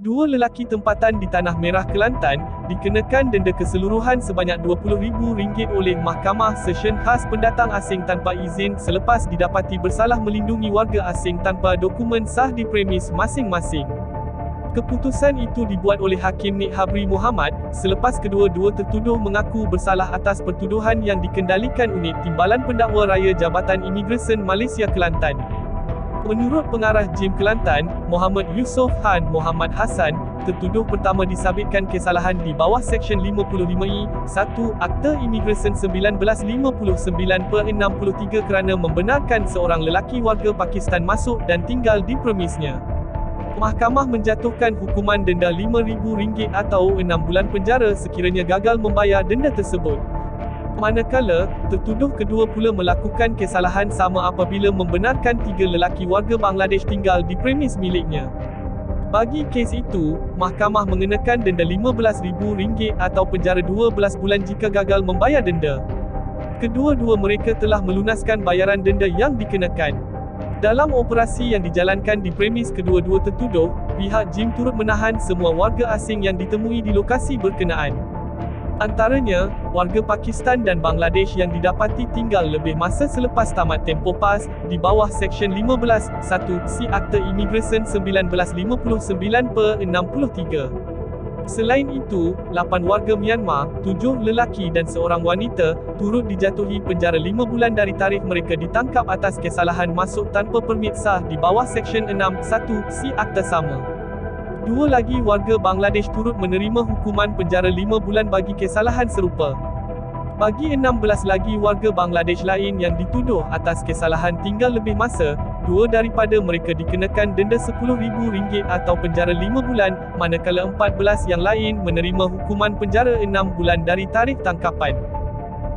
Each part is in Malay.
Dua lelaki tempatan di Tanah Merah Kelantan dikenakan denda keseluruhan sebanyak RM20,000 oleh Mahkamah Session Khas Pendatang Asing tanpa izin selepas didapati bersalah melindungi warga asing tanpa dokumen sah di premis masing-masing. Keputusan itu dibuat oleh Hakim Nik Habri Muhammad selepas kedua-dua tertuduh mengaku bersalah atas pertuduhan yang dikendalikan Unit Timbalan Pendakwa Raya Jabatan Imigresen Malaysia Kelantan. Menurut pengarah JIM Kelantan, Muhammad Yusof Han Muhammad Hassan, tertuduh pertama disabitkan kesalahan di bawah Seksyen 55E, 1 Akta Imigresen 1959 per 63 kerana membenarkan seorang lelaki warga Pakistan masuk dan tinggal di premisnya. Mahkamah menjatuhkan hukuman denda RM5,000 atau 6 bulan penjara sekiranya gagal membayar denda tersebut. Manakala, tertuduh kedua pula melakukan kesalahan sama apabila membenarkan tiga lelaki warga Bangladesh tinggal di premis miliknya. Bagi kes itu, mahkamah mengenakan denda RM15,000 atau penjara 12 bulan jika gagal membayar denda. Kedua-dua mereka telah melunaskan bayaran denda yang dikenakan. Dalam operasi yang dijalankan di premis kedua-dua tertuduh, pihak JIM turut menahan semua warga asing yang ditemui di lokasi berkenaan. Antaranya, warga Pakistan dan Bangladesh yang didapati tinggal lebih masa selepas tamat tempoh PAS, di bawah Seksyen 15, 1, C Akta Imigresen 1959 per 63. Selain itu, 8 warga Myanmar, 7 lelaki dan seorang wanita, turut dijatuhi penjara 5 bulan dari tarikh mereka ditangkap atas kesalahan masuk tanpa permit sah di bawah Seksyen 6, 1, C Akta sama. Dua lagi warga Bangladesh turut menerima hukuman penjara lima bulan bagi kesalahan serupa. Bagi 16 lagi warga Bangladesh lain yang dituduh atas kesalahan tinggal lebih masa, dua daripada mereka dikenakan denda RM10,000 atau penjara 5 bulan, manakala 14 yang lain menerima hukuman penjara 6 bulan dari tarikh tangkapan.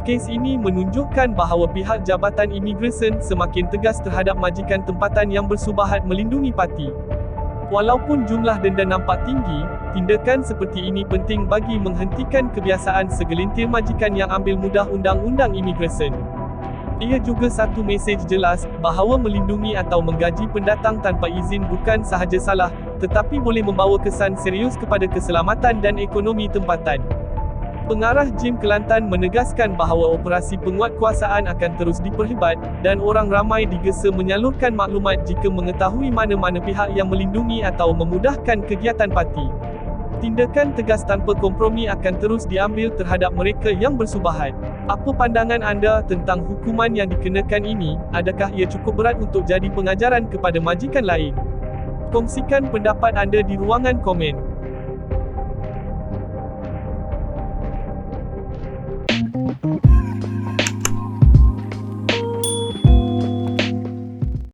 Kes ini menunjukkan bahawa pihak Jabatan Imigresen semakin tegas terhadap majikan tempatan yang bersubahat melindungi parti. Walaupun jumlah denda nampak tinggi, tindakan seperti ini penting bagi menghentikan kebiasaan segelintir majikan yang ambil mudah undang-undang imigresen. Ia juga satu mesej jelas bahawa melindungi atau menggaji pendatang tanpa izin bukan sahaja salah, tetapi boleh membawa kesan serius kepada keselamatan dan ekonomi tempatan. Pengarah Jim Kelantan menegaskan bahawa operasi penguatkuasaan akan terus diperhebat, dan orang ramai digesa menyalurkan maklumat jika mengetahui mana-mana pihak yang melindungi atau memudahkan kegiatan parti. Tindakan tegas tanpa kompromi akan terus diambil terhadap mereka yang bersubahat. Apa pandangan anda tentang hukuman yang dikenakan ini? Adakah ia cukup berat untuk jadi pengajaran kepada majikan lain? Kongsikan pendapat anda di ruangan komen.